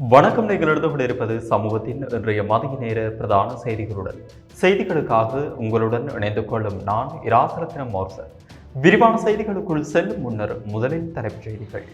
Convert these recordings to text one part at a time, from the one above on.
வணக்கம். நீங்கள் எழுத கொண்டிருப்பது சமூகத்தின் இன்றைய மதிய நேர பிரதான செய்திகளுடன். செய்திகளுக்காக உங்களுடன் இணைந்து கொள்ளும் நான் இராசரத்தினம் மோர்சன் விரிவான செய்திகளுக்குள் செல்லும் முன்னர் முதலில் தலைப்புச் செய்திகள்.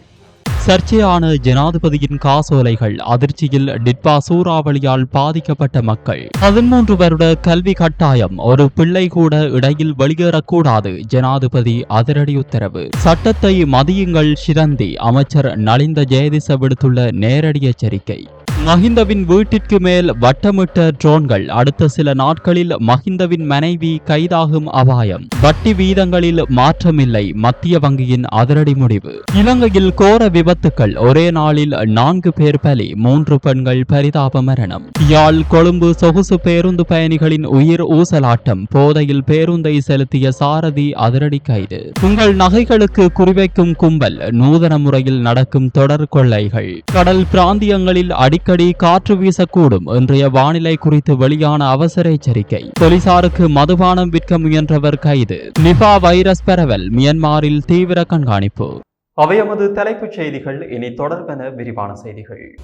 சர்ச்சையான ஜனாதிபதியின் காசோலைகள் அதிர்ச்சியில் டிட்பா சூறாவளியால் பாதிக்கப்பட்ட மக்கள். பதிமூன்று வருட கல்வி கட்டாயம். ஒரு பிள்ளை கூட இடையில் வெளியேறக்கூடாது. ஜனாதிபதி அதிரடி உத்தரவு. சட்டத்தை மதியுங்கள் சிரந்தி அமைச்சர் நலிந்த ஜெயதிச விடுத்துள்ள நேரடி எச்சரிக்கை. மஹிந்தவின் வீட்டிற்கு மேல் வட்டமிட்ட ட்ரோன்கள் அடுத்த சில நாட்களில் மஹிந்தவின் மனைவி கைதாகும் அபாயம். வட்டி வீதங்களில் மாற்றமில்லை. மத்திய வங்கியின் அதிரடி முடிவு. இலங்கையில் கோர விபத்துக்கள். ஒரே நாளில் நான்கு பேர் பலி மூன்று பெண்கள் பரிதாப மரணம். யாழ் கொழும்பு சொகுசு பேருந்து பயணிகளின் உயிர் ஊசலாட்டம். போதையில் பேருந்தை செலுத்திய சாரதி அதிரடி கைது. உங்கள் நகைகளுக்கு குறிவைக்கும் கும்பல். நூதன முறையில் நடக்கும் தொடர் கொள்ளைகள். கடல் பிராந்தியங்களில் அடிக்கடி காற்று வீசக்கூடும். இன்றைய வானிலை குறித்து வெளியான அவசர எச்சரிக்கை. போலீசாருக்கு மதுபானம் விற்க முயன்றவர் கைது. நிபா வைரஸ் பரவல் மியன்மாரில் தீவிர கண்காணிப்பு. அவையமது தலைப்புச் செய்திகள் இனி தொடர்பென விரிவான செய்திகள்.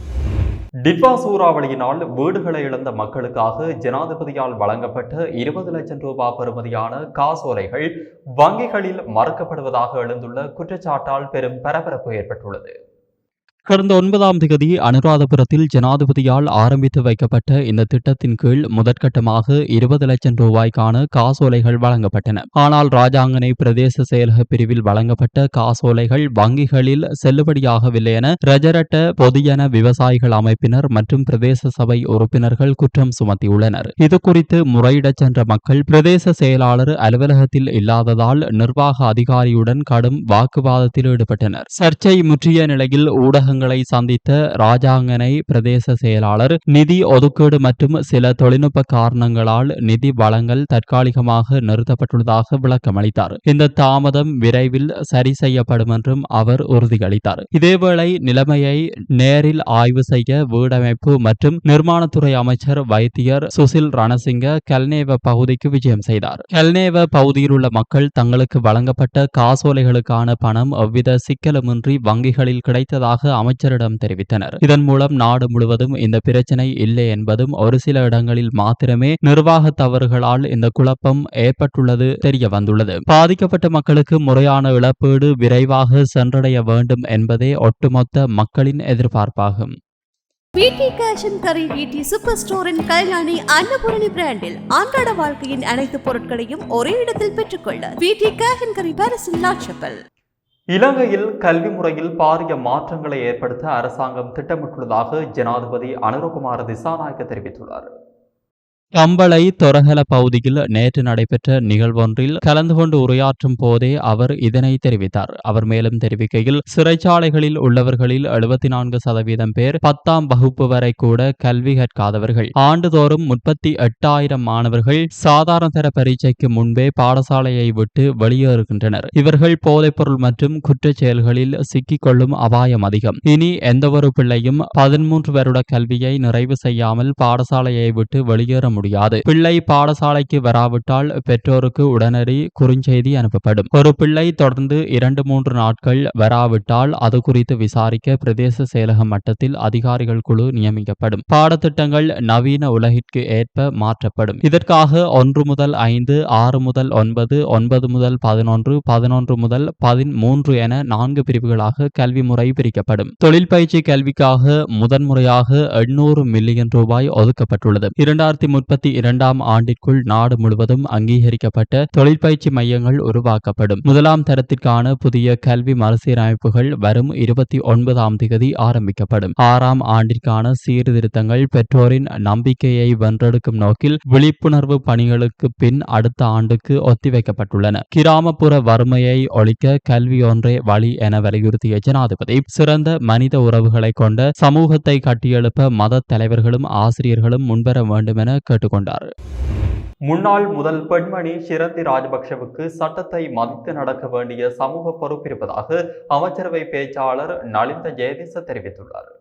டிட்வா சூறாவளியினால் வீடுகளை இழந்த மக்களுக்காக ஜனாதிபதியால் வழங்கப்பட்ட இருபது லட்சம் ரூபாய் பெறுமதியான காசோலைகள் வங்கிகளில் மறுக்கப்படுவதாக எழுந்துள்ள குற்றச்சாட்டால் பெரும் பரபரப்பு ஏற்பட்டுள்ளது. கடந்த ஒன்பதாம் தேதி அனுராதபுரத்தில் ஜனாதிபதியால் ஆரம்பித்து வைக்கப்பட்ட இந்த திட்டத்தின் கீழ் முதற்கட்டமாக இருபது லட்சம் ரூபாய்க்கான காசோலைகள் வழங்கப்பட்டன. ஆனால் ராஜாங்கனை பிரதேச செயலக பிரிவில் வழங்கப்பட்ட காசோலைகள் வங்கிகளில் செல்லுபடியாகவில்லை என ரஜரட்ட பொதுஜன விவசாயிகள் அமைப்பினர் மற்றும் பிரதேச சபை உறுப்பினர்கள் குற்றம் சுமத்தியுள்ளனர். இது குறித்து முறையிடச் சென்ற மக்கள் பிரதேச செயலாளர் அலுவலகத்தில் இல்லாததால் நிர்வாக அதிகாரியுடன் கடும் வாக்குவாதத்தில் ஈடுபட்டனர். சர்ச்சை முற்றிய நிலையில் ஊடக ஊடகங்களை சந்தித்த ராஜாங்கனை பிரதேச செயலாளர் நிதி ஒதுக்கீடு மற்றும் சில தொழில்நுட்ப காரணங்களால் நிதி வளங்கள் தற்காலிகமாக நிறுத்தப்பட்டுள்ளதாக விளக்கமளித்தார். இந்த தாமதம் விரைவில் சரி செய்யப்படும் என்றும் அவர் உறுதியளித்தார். இதேவேளை நிலைமையை நேரில் ஆய்வு செய்ய வீடமைப்பு மற்றும் நிர்மாணத்துறை அமைச்சர் வைத்தியர் சுசில் ரணசிங்க கல்நேவ பகுதிக்கு விஜயம் செய்தார். கல்நேவ பகுதியில் உள்ள மக்கள் தங்களுக்கு வழங்கப்பட்ட காசோலைகளுக்கான பணம் எவ்வித சிக்கலுமின்றி வங்கிகளில் கிடைத்ததாக அமைச்சரிடம் தெரிவித்தனர். இதன் மூலம் நாடு முழுவதும் இந்த பிரச்சனை இல்லை என்பதும் ஒரு சில இடங்களில் மாத்திரமே நிர்வாக தவறுகளால் இந்த குழப்பம் ஏற்பட்டுள்ளது தெரிய வந்துள்ளது. பாதிக்கப்பட்ட மக்களுக்கு முறையான இழப்பீடு விரைவாக சென்றடைய வேண்டும் என்பதே ஒட்டுமொத்த மக்களின் எதிர்பார்ப்பாகும். பிடி கேஷன் கரை வீட்டி சூப்பர் ஸ்டோரின் கல்யாணி அன்னபூரணி பிராண்டில் அன்றாட வாழ்க்கையின் அனைத்து பொருட்களையும் ஒரே இடத்தில் பெற்றுக்கொள்ள பிடி கேஷன் கரை கரி பாரிஸின் லாட்சப்பல் இலங்கையில் கல்வி முறையில் பாரிய மாற்றங்களை ஏற்படுத்த அரசாங்கம் திட்டமிட்டுள்ளதாக ஜனாதிபதி அனுரகுமார திசாநாயக்க தெரிவித்துள்ளார். கம்பளை தொரகல பகுதியில் நேற்று நடைபெற்ற நிகழ்வொன்றில் கலந்து கொண்டு உரையாற்றும் போதே அவர் இதனை தெரிவித்தார். அவர் மேலும் தெரிவிக்கையில் சிறைச்சாலைகளில் உள்ளவர்களில் எழுபத்தி நான்கு சதவீதம் பேர் பத்தாம் வகுப்பு வரை கூட கல்வி கற்காதவர்கள். ஆண்டுதோறும் முப்பத்தி எட்டாயிரம் மாணவர்கள் சாதாரண தர பரீட்சைக்கு முன்பே பாடசாலையை விட்டு வெளியேறுகின்றனர். இவர்கள் போதைப்பொருள் மற்றும் குற்றச் செயல்களில் சிக்கிக்கொள்ளும் அபாயம் அதிகம். இனி எந்தவொரு பிள்ளையும் பதிமூன்று வருட கல்வியை நிறைவு செய்யாமல் பாடசாலையை விட்டு வெளியேற முடியாது. பிள்ளை பாடசாலைக்கு வராவிட்டால் பெற்றோருக்கு உடனடி குறுஞ்செய்தி அனுப்பப்படும். ஒரு பிள்ளை தொடர்ந்து இரண்டு மூன்று நாட்கள் வராவிட்டால் அது குறித்து விசாரிக்க பிரதேச செயலக மட்டத்தில் அதிகாரிகள் குழு நியமிக்கப்படும். பாடத்திட்டங்கள் நவீன உலகிற்கு ஏற்ப மாற்றப்படும். இதற்காக ஒன்று முதல் ஐந்து ஆறு முதல் ஒன்பது ஒன்பது முதல் பதினொன்று பதினொன்று முதல் பதிமூன்று என நான்கு பிரிவுகளாக கல்வி முறை பிரிக்கப்படும். தொழில் பயிற்சி கல்விக்காக முதன்முறையாக எண்ணூறு மில்லியன் ரூபாய் ஒதுக்கப்பட்டுள்ளது. இரண்டாயிரத்தி நாற்பத்தி இரண்டாம் ஆண்டிற்குள் நாடு முழுவதும் அங்கீகரிக்கப்பட்ட தொழிற்பயிற்சி மையங்கள் உருவாக்கப்படும். முதலாம் தரத்திற்கான புதிய கல்வி மறுசீரமைப்புகள் வரும் இருபத்தி ஒன்பதாம் தேதி ஆரம்பிக்கப்படும். ஆறாம் ஆண்டிற்கான சீர்திருத்தங்கள் பெற்றோரின் நம்பிக்கையை வென்றெடுக்கும் நோக்கில் விழிப்புணர்வு பணிகளுக்கு பின் அடுத்த ஆண்டுக்கு ஒத்திவைக்கப்பட்டுள்ளன. கிராமப்புற வறுமையை ஒழிக்க கல்வி ஒன்றே வழி என வலியுறுத்திய ஜனாதிபதி சிறந்த மனித உறவுகளை கொண்ட சமூகத்தை கட்டியெழுப்ப மத தலைவர்களும் ஆசிரியர்களும் முன்வர வேண்டும் என கேட்டுக்கொண்டார். முன்னாள் முதல் பெண்மணி சிரந்தி ராஜபக்ஷவுக்கு சட்டத்தை மதித்து நடக்க வேண்டிய சமூக பொறுப்பிருப்பதாக அமைச்சரவை பேச்சாளர் நலிந்த ஜெயதிச தெரிவித்துள்ளார்.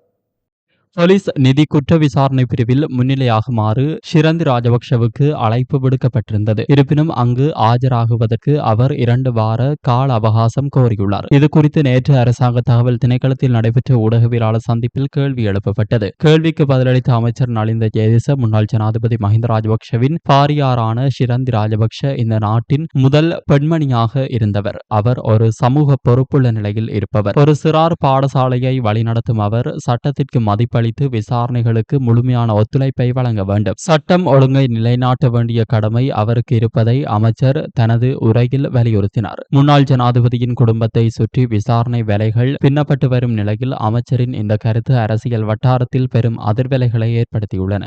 போலீஸ் நிதி குற்ற விசாரணை பிரிவில் முன்னிலையாகுமாறு ஷிரந்தி ராஜபக்ஷவுக்கு அழைப்பு விடுக்கப்பட்டிருந்தது. இருப்பினும் அங்கு ஆஜராகுவதற்கு அவர் இரண்டு வார கால அவகாசம் கோரியுள்ளார். இது குறித்து நேற்று அரசாங்க தகவல் திணைக்களத்தில் நடைபெற்ற ஊடகவியலாளர் சந்திப்பில் கேள்வி எழுப்பப்பட்டது. கேள்விக்கு பதிலளித்த அமைச்சர் நலிந்த ஜெயதிச முன்னாள் ஜனாதிபதி மஹிந்த ராஜபக்ஷவின் பாரியாரான ஷிரந்தி ராஜபக்ஷ இந்த நாட்டின் முதல் பெண்மணியாக இருந்தவர். அவர் ஒரு சமூக பொறுப்புள்ள நிலையில் இருப்பவர். ஒரு சிறார் பாடசாலையை வழிநடத்தும் அவர் சட்டத்திற்கு மதிப்பளித்து விசாரணைகளுக்கு முழுமையான ஒத்துழைப்பை வழங்க வேண்டும். சட்டம் ஒழுங்கை நிலைநாட்ட வேண்டிய கடமை அவருக்கு இருப்பதை அமைச்சர் தனது உரையில் வலியுறுத்தினார். முன்னாள் ஜனாதிபதியின் குடும்பத்தை சுற்றி விசாரணை வேலைகள் பின்னப்பட்டு வரும் நிலையில் அமைச்சரின் இந்த கருத்து அரசியல் வட்டாரத்தில் பெரும் அதிர்வலைகளை ஏற்படுத்தியுள்ளன.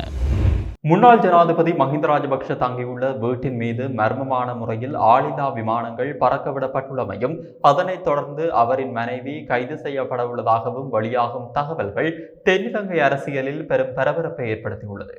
முன்னாள் ஜனாதிபதி மஹிந்த ராஜபக்ஷ தங்கியுள்ள வீட்டின் மீது மர்மமான முறையில் ஆளில்லா விமானங்கள் பறக்கவிடப்பட்டுள்ளமையும் அதனைத் தொடர்ந்து அவரின் மனைவி கைது செய்யப்பட உள்ளதாகவும் வெளியாகும் தகவல்கள் தென்னிலங்கை அரசியலில் பெரும் பரபரப்பை ஏற்படுத்தியுள்ளது.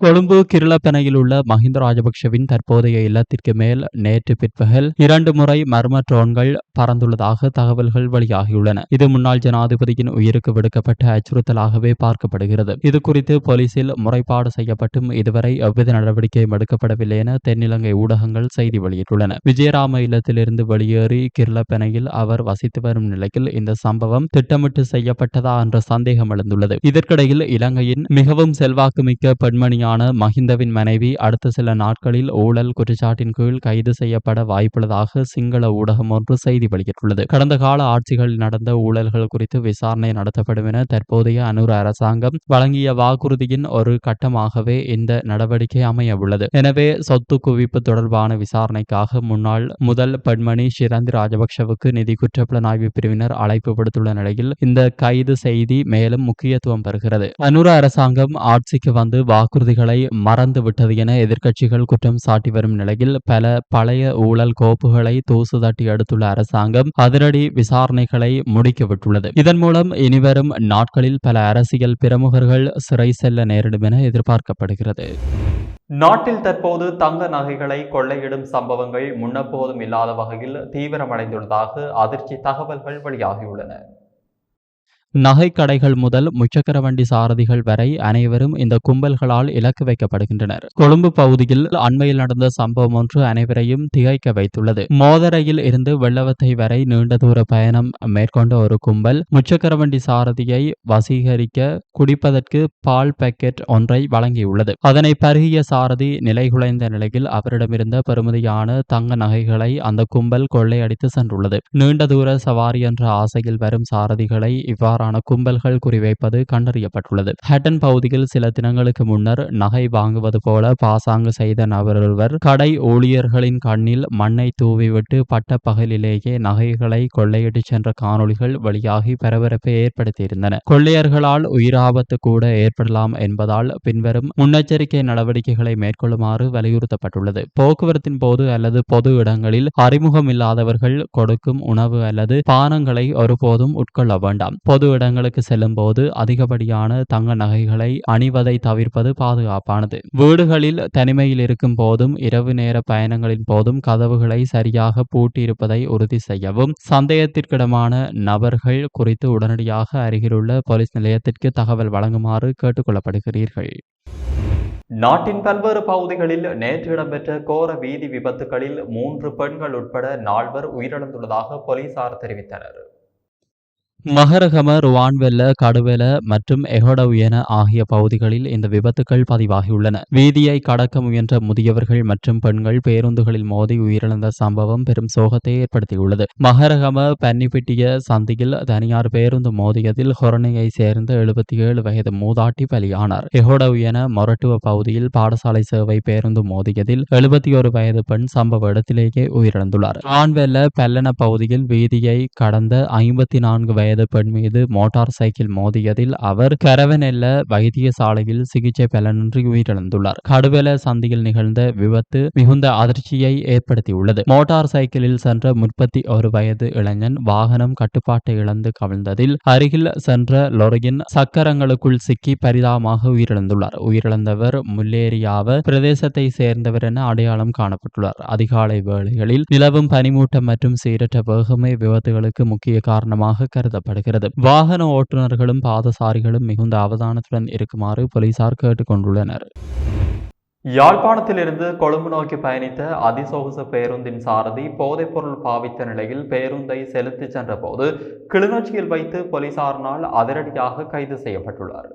கொழும்பு கிருளப்பெனையில் உள்ள மஹிந்த ராஜபக்ஷவின் தற்போதைய இல்லத்திற்கு மேல் நேற்று பிற்பகல் இரண்டு முறை மர்ம ட்ரோன்கள் பறந்துள்ளதாக தகவல்கள் வெளியாகியுள்ளன. இது முன்னாள் ஜனாதிபதியின் உயிருக்கு விடுக்கப்பட்ட அச்சுறுத்தலாகவே பார்க்கப்படுகிறது. இது குறித்து போலீசில் முறைப்பாடு செய்யப்பட்டும் இதுவரை எவ்வித நடவடிக்கையும் எடுக்கப்படவில்லை என தென்னிலங்கை ஊடகங்கள் செய்தி வெளியிட்டுள்ளன. விஜயராம இல்லத்திலிருந்து வெளியேறி கிருளப்பெனையில் அவர் வசித்து வரும் நிலையில் இந்த சம்பவம் திட்டமிட்டு செய்யப்பட்டதா என்ற சந்தேகம் எழுந்துள்ளது. இதற்கிடையில் இலங்கையின் மிகவும் செல்வாக்குமிக்க பெண்மணியான மஹிந்தவின் மனைவி அடுத்த சில நாட்களில் ஊழல் குற்றச்சாட்டின் கீழ் கைது செய்யப்பட வாய்ப்புள்ளதாக சிங்கள ஊடகம் ஒன்று செய்தி வெளியிட்டுள்ளது. கடந்த கால ஆட்சிகளில் நடந்த ஊழல்கள் குறித்து விசாரணை நடத்தப்படும் என தற்போதைய அனுர அரசாங்கம் வழங்கிய வாக்குறுதியின் ஒரு கட்டமாகவே இந்த நடவடிக்கை அமைய உள்ளது எனவே சொத்து குவிப்பு தொடர்பான விசாரணைக்காக முன்னாள் முதல் பெண்மணி ஷிரந்தி ராஜபக்ஷவுக்கு நிதி குற்றப்புலனாய்வு பிரிவினர் அழைப்பு விடுத்துள்ள நிலையில் இந்த கைது செய்தி மேலும் முக்கியத்துவம் பெறுகிறது. அனுர அரசாங்கம் ஆட்சிக்கு வந்து வாக்குறுதிகள் மறந்து மறந்துவிட்டது என எதிர்க்கட்சிகள் குற்றம் சாட்டி வரும் நிலையில் பல பழைய ஊழல் கோப்புகளை தூசு தட்டி எடுத்துள்ள அரசாங்கம் அதிரடி விசாரணைகளை முடிக்கவிட்டுள்ளது இதன் மூலம் இனிவரும் நாட்களில் பல அரசியல் பிரமுகர்கள் சிறை செல்ல நேரிடும் என எதிர்பார்க்கப்படுகிறது. நாட்டில் தற்போது தங்க நகைகளை கொள்ளையிடும் சம்பவங்கள் முன்னப்போதும் இல்லாத வகையில் தீவிரமடைந்துள்ளதாக அதிர்ச்சி தகவல்கள் வெளியாகியுள்ளன. நகைக்கடைகள் முதல் முச்சக்கர வண்டி சாரதிகள் வரை அனைவரும் இந்த கும்பல்களால் இலக்கு வைக்கப்படுகின்றனர். கொழும்பு பகுதியில் அண்மையில் நடந்த சம்பவம் ஒன்று அனைவரையும் திகைக்க வைத்துள்ளது. மோதரையில் இருந்து வெள்ளவத்தை வரை நீண்ட தூர பயணம் மேற்கொண்ட ஒரு கும்பல் முச்சக்கர வண்டி சாரதியை வசீகரிக்க குடிப்பதற்கு பால் பேக்கெட் ஒன்றை வழங்கியுள்ளது. அதனை பருகிய சாரதி நிலைகுலைந்த நிலையில் அவரிடமிருந்த பெருமதியான தங்க நகைகளை அந்த கும்பல் கொள்ளையடித்து சென்றுள்ளது. நீண்ட தூர சவாரி என்ற ஆசையில் வரும் சாரதிகளை இவ்வாறு இவ்வாறான கும்பல்கள் குறிவைப்பது கண்டறியப்பட்டுள்ளது. ஹட்டன் பகுதியில் சில தினங்களுக்கு முன்னர் நகை வாங்குவது போல பாசாங்கு செய்த நபரொருவர் கடை ஊழியர்களின் கண்ணில் மண்ணை தூவிவிட்டு பட்ட பகலிலேயே நகைகளை கொள்ளையிட்டுச் சென்ற காணொளிகள் வெளியாகி பரபரப்பை ஏற்படுத்தியிருந்தன. கொள்ளையர்களால் உயிராபத்து கூட ஏற்படலாம் என்பதால் பின்வரும் முன்னெச்சரிக்கை நடவடிக்கைகளை மேற்கொள்ளுமாறு வலியுறுத்தப்பட்டுள்ளது. போக்குவரத்தின் போது அல்லது பொது இடங்களில் அறிமுகம் இல்லாதவர்கள் கொடுக்கும் உணவு அல்லது பானங்களை ஒருபோதும் உட்கொள்ள வேண்டாம். பொது இடங்களுக்கு செல்லும் போது அதிகப்படியான தங்க நகைகளை அணிவதை தவிர்ப்பது பாதுகாப்பானது. வீடுகளில் தனிமையில் இருக்கும் போதும் இரவு நேர பயணங்களின் போதும் கதவுகளை சரியாக பூட்டியிருப்பதை உறுதி செய்யவும் சந்தேகத்திற்கிடமான நபர்கள் குறித்து உடனடியாக அருகிலுள்ள போலீஸ் நிலையத்திற்கு தகவல் வழங்குமாறு கேட்டுக்கொள்ளப்படுகிறீர்கள். நாட்டின் பல்வேறு பகுதிகளில் நேற்று இடம்பெற்ற கோர வீதி விபத்துகளில் மூன்று பெண்கள் உட்பட நால்வர் உயிரிழந்துள்ளதாக போலீசார் தெரிவித்தனர். மகரகம ருவான்வெல்ல கடுவெல மற்றும் எகடவுயன ஆகிய பகுதிகளில் இந்த விபத்துக்கள் பதிவாகியுள்ளன. வீதியை கடக்க முயன்ற முதியவர்கள் மற்றும் பெண்கள் பேருந்துகளில் மோதி உயிரிழந்த சம்பவம் பெரும் சோகத்தை ஏற்படுத்தியுள்ளது. மகரகம பன்னிப்பிட்டிய சந்தியில் தனியார் பேருந்து மோதியதில் ஹொரணையை சேர்ந்த எழுபத்தி ஏழு வயது மூதாட்டி பலியானார். எகோடவுயன மொரட்டுவ பகுதியில் பாடசாலை சேவை பேருந்து மோதியதில் எழுபத்தி ஒரு வயது பெண் சம்பவ இடத்திலேயே உயிரிழந்துள்ளார். வான்வெல்ல பெல்லன பகுதியில் வீதியை கடந்த ஐம்பத்தி நான்கு வயது பெண் மீது மோட்டார் சைக்கிள் மோதியதில் அவர் கரவனெல்ல வைத்தியசாலையில் சிகிச்சை பலனின்றி உயிரிழந்துள்ளார். கடுவெல சந்தியில் நிகழ்ந்த விபத்து மிகுந்த அதிர்ச்சியை ஏற்படுத்தியுள்ளது. மோட்டார் சைக்கிளில் சென்ற முப்பத்தி ஒரு வயது இளைஞன் வாகனம் கட்டுப்பாட்டை இழந்து கவிழ்ந்ததில் அருகில் சென்ற லொரியின் சக்கரங்களுக்குள் சிக்கி பரிதாபமாக உயிரிழந்துள்ளார். உயிரிழந்தவர் முல்லேரியாவ பிரதேசத்தை சேர்ந்தவர் என அடையாளம் காணப்பட்டுள்ளார். அதிகாலை வேளைகளில் நிலவும் பனிமூட்டம் மற்றும் சீரற்ற வேகமே விபத்துகளுக்கு முக்கிய காரணமாக கருத கருதப்படுகிறது வாகன ஓட்டுநர்களும் பாதசாரிகளும் மிகுந்த அவதானத்துடன் இருக்குமாறு போலீசார் கேட்டுக்கொண்டுள்ளனர். யாழ்ப்பாணத்திலிருந்து கொழும்பு நோக்கி பயணித்த அதிசொகுசு பேருந்தின் சாரதி போதைப்பொருள் பாவித்த நிலையில் பேருந்தை செலுத்திச் சென்றபோது கிளிநொச்சியில் வைத்து போலீசாரினால் அதிரடியாக கைது செய்யப்பட்டுள்ளார்.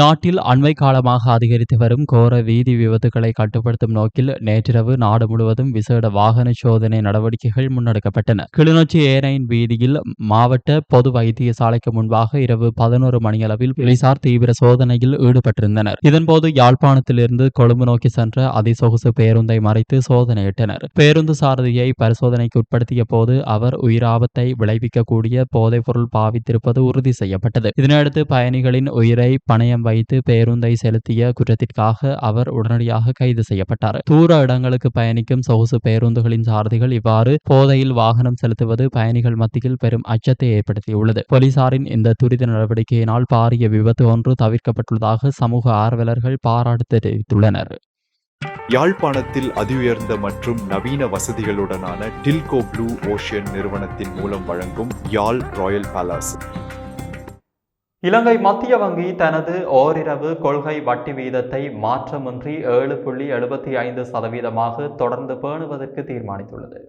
நாட்டில் அண்மை காலமாக அதிகரித்து வரும் கோர வீதி விபத்துகளை கட்டுப்படுத்தும் நோக்கில் நேற்றிரவு நாடு முழுவதும் விசேட வாகன சோதனை நடவடிக்கைகள் முன்னெடுக்கப்பட்டன. கிளிநொச்சி ஏனையின் வீதியில் மாவட்ட பொது வைத்தியசாலைக்கு முன்பாக இரவு பதினோரு மணியளவில் போலீசார் தீவிர சோதனையில் ஈடுபட்டிருந்தனர். இதன்போது யாழ்ப்பாணத்திலிருந்து கொழும்பு நோக்கி சென்ற அதிசொகுசு பேருந்தை மறைத்து சோதனையிட்டனர். பேருந்து சாரதியை பரிசோதனைக்கு உட்படுத்திய போது அவர் உயிராபத்தை விளைவிக்கக்கூடிய போதைப்பொருள் பாவித்திருப்பது உறுதி செய்யப்பட்டது. இதனையடுத்து பயணிகளின் உயிரை பணயம் வைத்து பேருந்தை செலுத்திய குற்றத்திற்காக அவர் உடனடியாக கைது செய்யப்பட்டார். தூர இடங்களுக்கு பயணிக்கும் சொகுசு பேருந்துகளின் சாரதிகள் இவ்வாறு போதையில் வாகனம் செலுத்துவது பயணிகள் மத்தியில் பெரும் அச்சத்தை ஏற்படுத்தியுள்ளது. போலீசாரின் இந்த துரித நடவடிக்கையினால் பாரிய விபத்து ஒன்று தவிர்க்கப்பட்டுள்ளதாக சமூக ஆர்வலர்கள் பாராட்டு தெரிவித்துள்ளனர். யாழ்ப்பாணத்தில் அதிஉயர்ந்த மற்றும் நவீன வசதிகளுடனான டில்கோ ப்ளூ ஓஷியன் நிறுவனத்தின் மூலம் வழங்கும் யாழ் ராயல் பேலஸ். இலங்கை மத்திய வங்கி தனது ஓரிரவு கொள்கை வட்டி வீதத்தை மாற்றமின்றி ஏழு புள்ளி எழுபத்தி ஐந்து சதவீதமாக தொடர்ந்து பேணுவதற்கு தீர்மானித்துள்ளது.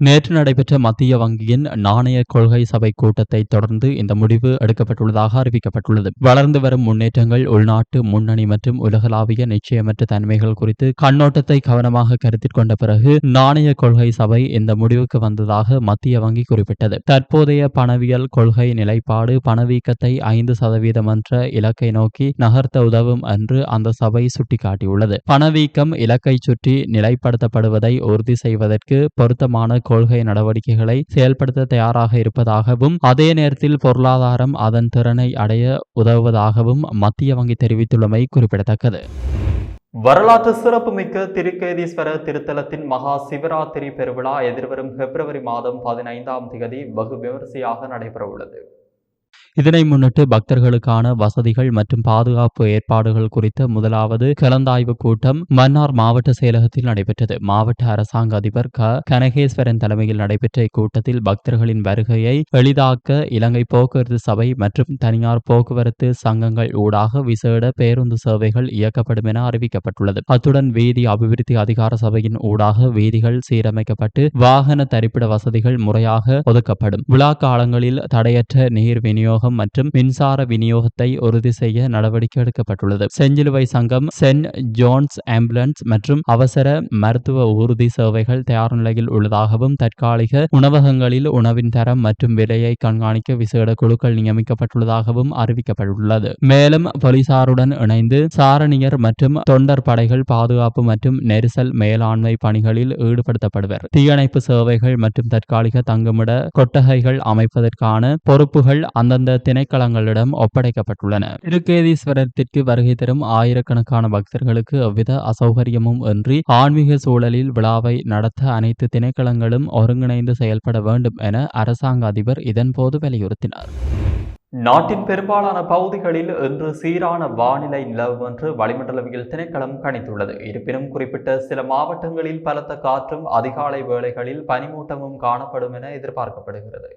நேற்று நடைபெற்ற மத்திய வங்கியின் நாணய கொள்கை சபை கூட்டத்தை தொடர்ந்து இந்த முடிவு எடுக்கப்பட்டுள்ளதாக அறிவிக்கப்பட்டுள்ளது. வளர்ந்து வரும் முன்னேற்றங்கள் உள்நாட்டு முன்னணி மற்றும் உலகளாவிய நிச்சயமற்ற தன்மைகள் குறித்து கண்ணோட்டத்தை கவனமாக கருத்தில் கொண்ட பிறகு நாணய கொள்கை சபை இந்த முடிவுக்கு வந்ததாக மத்திய வங்கி குறிப்பிட்டது. தற்போதைய பணவியல் கொள்கை நிலைப்பாடு பணவீக்கத்தை ஐந்து சதவீதம் என்ற இலக்கை நோக்கி நகர்த்த உதவும் என்று அந்த சபை சுட்டிக்காட்டியுள்ளது. பணவீக்கம் இலக்கை சுற்றி நிலைப்படுத்தப்படுவதை உறுதி செய்வதற்கு பொருத்தமான கொள்கை நடவடிக்கைகளை செயல்படுத்த தயாராக இருப்பதாகவும் அதே நேரத்தில் பொருளாதாரம் அதன் திறனை அடைய உதவுவதாகவும் மத்திய வங்கி தெரிவித்துள்ளமை குறிப்பிடத்தக்கது. வரலாற்று சிறப்புமிக்க திருக்கேதீஸ்வர திருத்தலத்தின் மகா சிவராத்திரி பெருவிழா எதிர்வரும் பிப்ரவரி மாதம் பதினைந்தாம் தேதி வெகு விமரிசையாக நடைபெறவுள்ளது. இதனை முன்னிட்டு பக்தர்களுக்கான வசதிகள் மற்றும் பாதுகாப்பு ஏற்பாடுகள் குறித்த முதலாவது கலந்தாய்வு கூட்டம் மன்னார் மாவட்ட செயலகத்தில் நடைபெற்றது. மாவட்ட அரசாங்க அதிபர் க. கனகேஸ்வரன் தலைமையில் நடைபெற்ற இக்கூட்டத்தில் பக்தர்களின் வருகையை எளிதாக்க இலங்கை போக்குவரத்து சபை மற்றும் தனியார் போக்குவரத்து சங்கங்கள் ஊடாக விசேட பேருந்து சேவைகள் இயக்கப்படும் என அறிவிக்கப்பட்டுள்ளது. அத்துடன் வீதி அபிவிருத்தி அதிகார சபையின் ஊடாக வீதிகள் சீரமைக்கப்பட்டு வாகன தரிப்பிட வசதிகள் முறையாக ஒதுக்கப்படும். விழா காலங்களில் தடையற்ற நீர் விநியோகம் மற்றும் மின்சார விநியோகத்தை உறுதி செய்ய நடவடிக்கை எடுக்கப்பட்டுள்ளது. செஞ்சிலுவை சங்கம் சென்ட் ஜோன்ஸ் ஆம்புலன்ஸ் மற்றும் அவசர மருத்துவ ஊர்தி சேவைகள் தயார் நிலையில் உள்ளதாகவும் தற்காலிக உணவகங்களில் உணவின் தரம் மற்றும் விலையை கண்காணிக்க விசேட குழுக்கள் நியமிக்கப்பட்டுள்ளதாகவும் அறிவிக்கப்பட்டுள்ளது. மேலும் போலீசாருடன் இணைந்து சாரணியர் மற்றும் தொண்டர் படைகள் பாதுகாப்பு மற்றும் நெரிசல் மேலாண்மை பணிகளில் ஈடுபடுத்தப்படுவர். தீயணைப்பு சேவைகள் மற்றும் தற்காலிக தங்குமிட கொட்டகைகள் அமைப்பதற்கான பொறுப்புகள் அந்தந்த திணைக்களங்களிடம் ஒப்படைக்கப்பட்டுள்ளன. திருக்கேதீஸ்வரத்திற்கு வருகை தரும் ஆயிரக்கணக்கான பக்தர்களுக்கு எவ்வித அசௌகரியமும் இன்றி ஆன்மீக சூழலில் விழாவை நடத்த அனைத்து திணைக்களங்களும் ஒருங்கிணைந்து செயல்பட வேண்டும் என அரசாங்க அதிபர் இதன்போது வலியுறுத்தினார். நாட்டின் பெரும்பாலான பகுதிகளில் இன்று சீரான வானிலை நிலவும் என்று வளிமண்டலவியல் திணைக்களம் கணித்துள்ளது. இருப்பினும் குறிப்பிட்ட சில மாவட்டங்களில் பலத்த காற்றும் அதிகாலை வேளைகளில் பனிமூட்டமும் காணப்படும் என எதிர்பார்க்கப்படுகிறது.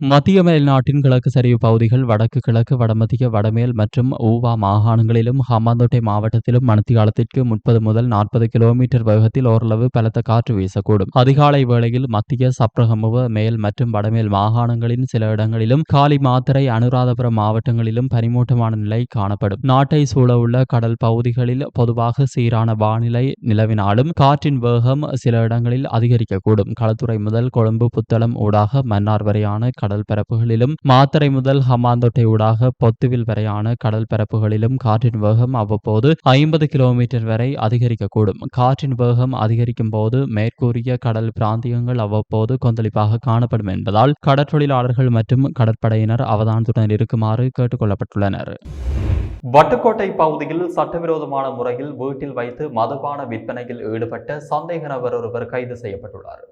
மத்திய மேல் நாட்டின் கிழக்கு சரிவு பகுதிகள் வடக்கு கிழக்கு வடமத்திய வடமேல் மற்றும் ஊவா மாகாணங்களிலும் ஹமாந்தோட்டை மாவட்டத்திலும் மணித்தியாலத்திற்கு முப்பது முதல் நாற்பது கிலோமீட்டர் வேகத்தில் ஓரளவு பலத்த காற்று வீசக்கூடும். அதிகாலை வேளையில் மத்திய சப்ரகமுவ மேல் மற்றும் வடமேல் மாகாணங்களின் சில இடங்களிலும் காலி மாத்திரை அனுராதபுரம் மாவட்டங்களிலும் பனிமூட்டமான நிலை காணப்படும். நாட்டை சூழவுள்ள கடல் பகுதிகளில் பொதுவாக சீரான வானிலை நிலவினாலும் காற்றின் வேகம் சில இடங்களில் அதிகரிக்கக்கூடும். களத்துறை முதல் கொழும்பு புத்தளம் ஊடாக மன்னார் வரையான கடல் பரப்புகளிலும் மாத்தரை முதல் ஹமாந்தோட்டை ஊடாக பொத்துவில் வரையான கடல் பரப்புகளிலும் காற்றின் வேகம் அவ்வப்போது ஐம்பது கிலோமீட்டர் வரை அதிகரிக்கக்கூடும். காற்றின் வேகம் அதிகரிக்கும் போது மேற்கூறிய கடல் பிராந்தியங்கள் அவ்வப்போது கொந்தளிப்பாக காணப்படும் என்பதால் கடற்தொழிலாளர்கள் மற்றும் கடற்படையினர் அவதானத்துடன் இருக்குமாறு கேட்டுக்கொள்ளப்பட்டுள்ளனர். வட்டுக்கோட்டை பகுதியில் சட்டவிரோதமான முறையில் வீட்டில் வைத்து மதுபான விற்பனையில் ஈடுபட்ட சந்தேக நபர் ஒருவர் கைது செய்யப்பட்டுள்ளார்.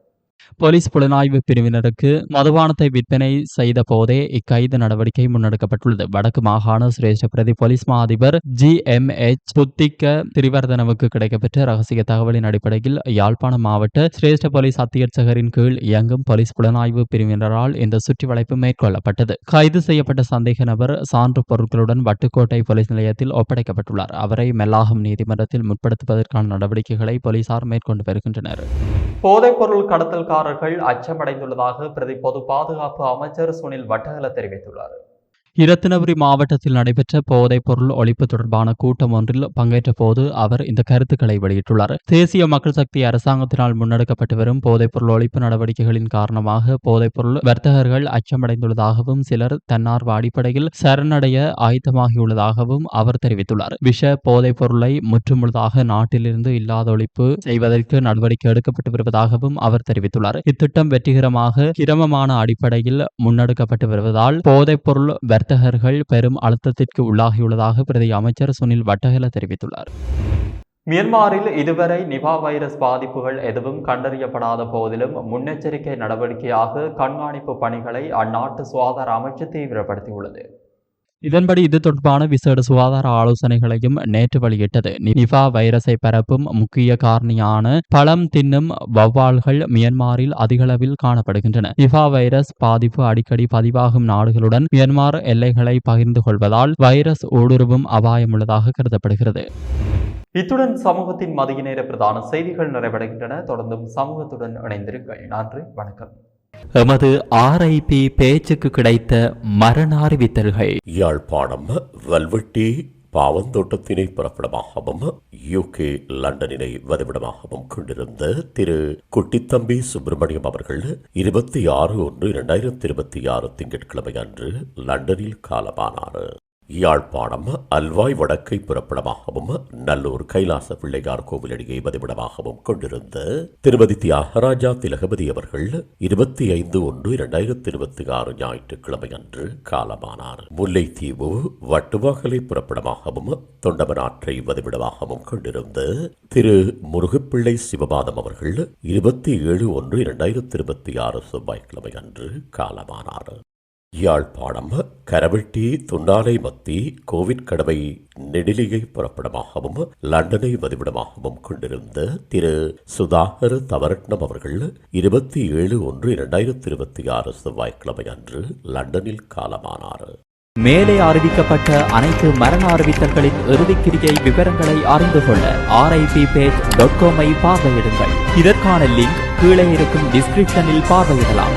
போலீஸ் புலனாய்வு பிரிவினருக்கு மதுபானத்தை விற்பனை செய்த போதே இக்கைது நடவடிக்கை முன்னெடுக்கப்பட்டுள்ளது. வடக்கு மாகாண சிரேஷ்ட பிரதி போலீஸ் மா அதிபர் ஜி. எம். எச். புத்திக்க திரிவர்தனவுக்கு கிடைக்கப்பெற்ற ரகசிய தகவலின் அடிப்படையில் யாழ்ப்பாணம் மாவட்ட சிரேஷ்ட போலீஸ் அத்தியட்சகரின் கீழ் இயங்கும் போலீஸ் புலனாய்வு பிரிவினரால் இந்த சுற்றி வளைப்பு மேற்கொள்ளப்பட்டது. கைது செய்யப்பட்ட சந்தேக நபர் சான்று பொருட்களுடன் வட்டுக்கோட்டை போலீஸ் நிலையத்தில் ஒப்படைக்கப்பட்டுள்ளார். அவரை மெல்லாகம் நீதிமன்றத்தில் முற்படுத்துவதற்கான நடவடிக்கைகளை போலீசார் மேற்கொண்டு வருகின்றனர். போதைப்பொருள் கடத்தல்காரர்கள் அச்சமடைந்துள்ளதாக பிரதி பொது பாதுகாப்பு அமைச்சர் சுனில் வட்டகல தெரிவித்துள்ளார். இரத்தினபுரி மாவட்டத்தில் நடைபெற்ற போதைப் பொருள் ஒழிப்பு தொடர்பான கூட்டம் ஒன்றில் பங்கேற்ற போது அவர் இந்த கருத்துக்களை வெளியிட்டுள்ளார். தேசிய மக்கள் சக்தி அரசாங்கத்தினால் முன்னெடுக்கப்பட்டு வரும் போதைப் பொருள் ஒழிப்பு நடவடிக்கைகளின் காரணமாக போதைப் பொருள் வர்த்தகர்கள் அச்சமடைந்துள்ளதாகவும் சிலர் தன்னார்வ அடிப்படையில் சரணடைய ஆயத்தமாகியுள்ளதாகவும் அவர் தெரிவித்துள்ளார். விஷ போதைப் பொருளை முற்றுமுழுதாக நாட்டிலிருந்து இல்லாத ஒழிப்பு செய்வதற்கு நடவடிக்கை எடுக்கப்பட்டு வருவதாகவும் அவர் தெரிவித்துள்ளார். இத்திட்டம் வெற்றிகரமாக கிரமமான அடிப்படையில் முன்னெடுக்கப்பட்டு வருவதால் போதைப் பொருள் வர்த்தகர்கள் பெரும் அழுத்தத்திற்கு உள்ளாகியுள்ளதாக பிரதி அமைச்சர் சுனில் வட்டகல தெரிவித்துள்ளார். மியான்மரில் இதுவரை நிபா வைரஸ் பாதிப்புகள் எதுவும் கண்டறியப்படாத போதிலும் முன்னெச்சரிக்கை நடவடிக்கையாக கண்காணிப்பு பணிகளை அந்நாட்டு சுகாதார அமைச்சு தீவிரப்படுத்தியுள்ளது. இதன்படி இது தொடர்பான விசேட சுகாதார ஆலோசனைகளையும் நேற்று வெளியிட்டது. நிபா வைரஸை பரப்பும் முக்கிய காரணியான பழம் தின்னும் வௌவால்கள் மியன்மாரில் அதிகளவில் காணப்படுகின்றன. நிபா வைரஸ் பாதிப்பு அடிக்கடி பதிவாகும் நாடுகளுடன் மியன்மார் எல்லைகளை பகிர்ந்து கொள்வதால் வைரஸ் ஊடுருவும் அபாயம் உள்ளதாக கருதப்படுகிறது. இத்துடன் சமூகத்தின் மதிய நேர பிரதான செய்திகள் நிறைவடைகின்றன. தொடர்ந்தும் சமூகத்துடன் இணைந்திருங்கள். நன்றி வணக்கம். எமது ஆர்ஐபி பேச்சுக்கு கிடைத்த மரண அறிவித்தல்கள் யாழ்ப்பாணம் வல்வெட்டி பாவந்தோட்டத்தினை புறப்படமாகவும் யூகே லண்டனினை வதிவிடமாகவும் கொண்டிருந்த திரு குட்டித்தம்பி சுப்பிரமணியம் அவர்கள் இருபத்தி ஆறு ஒன்று இரண்டாயிரத்தி இருபத்தி ஆறு திங்கட்கிழமை அன்று லண்டனில் காலமானார். யாழ்ப்பாணம் அல்வாய் வடக்கை புறப்படமாகவும் நல்லூர் கைலாச பிள்ளையார் கோவிலடியை வதிவிடமாகவும் கொண்டிருந்த திருமதி தியாகராஜா திலகபதி அவர்கள் இருபத்தி ஐந்து ஒன்று இரண்டாயிரத்தி இருபத்தி ஆறு ஞாயிற்றுக்கிழமை அன்று காலமானார். முல்லைத்தீவு வட்டுவாகலை புறப்படமாகவும் தொண்டமனாற்றை வதிவிடமாகவும் கொண்டிருந்த திரு முருகப்பிள்ளை சிவபாதம் அவர்கள் இருபத்தி ஏழு ஒன்று இரண்டாயிரத்தி இருபத்தி ஆறு செவ்வாய்க்கிழமை அன்று காலமானார். யாழ்ப்பாணம் கரவெட்டி துண்டாலை மத்தி கோவிட் கடவை நெடிலியை புறப்படமாகவும் லண்டனை வதிவிடமாகவும் கொண்டிருந்த திரு சுதாகர் தவரட்னம் அவர்கள் இருபத்தி ஏழு ஒன்று இரண்டாயிரத்தி இருபத்தி ஆறு செவ்வாய்க்கிழமை அன்று லண்டனில் காலமானார். மேலே அறிவிக்கப்பட்ட அனைத்து மரண அறிவித்தல்களின் இறுதிக்கிரியை விவரங்களை அறிந்து கொள்ள ஆர்ஐபி பேஜ் டாட் காமை பார்வையிடுங்கள். இதற்கான லிங்க் கீழே இருக்கும் டிஸ்கிரிப்ஷனில் பார்வையிடலாம்.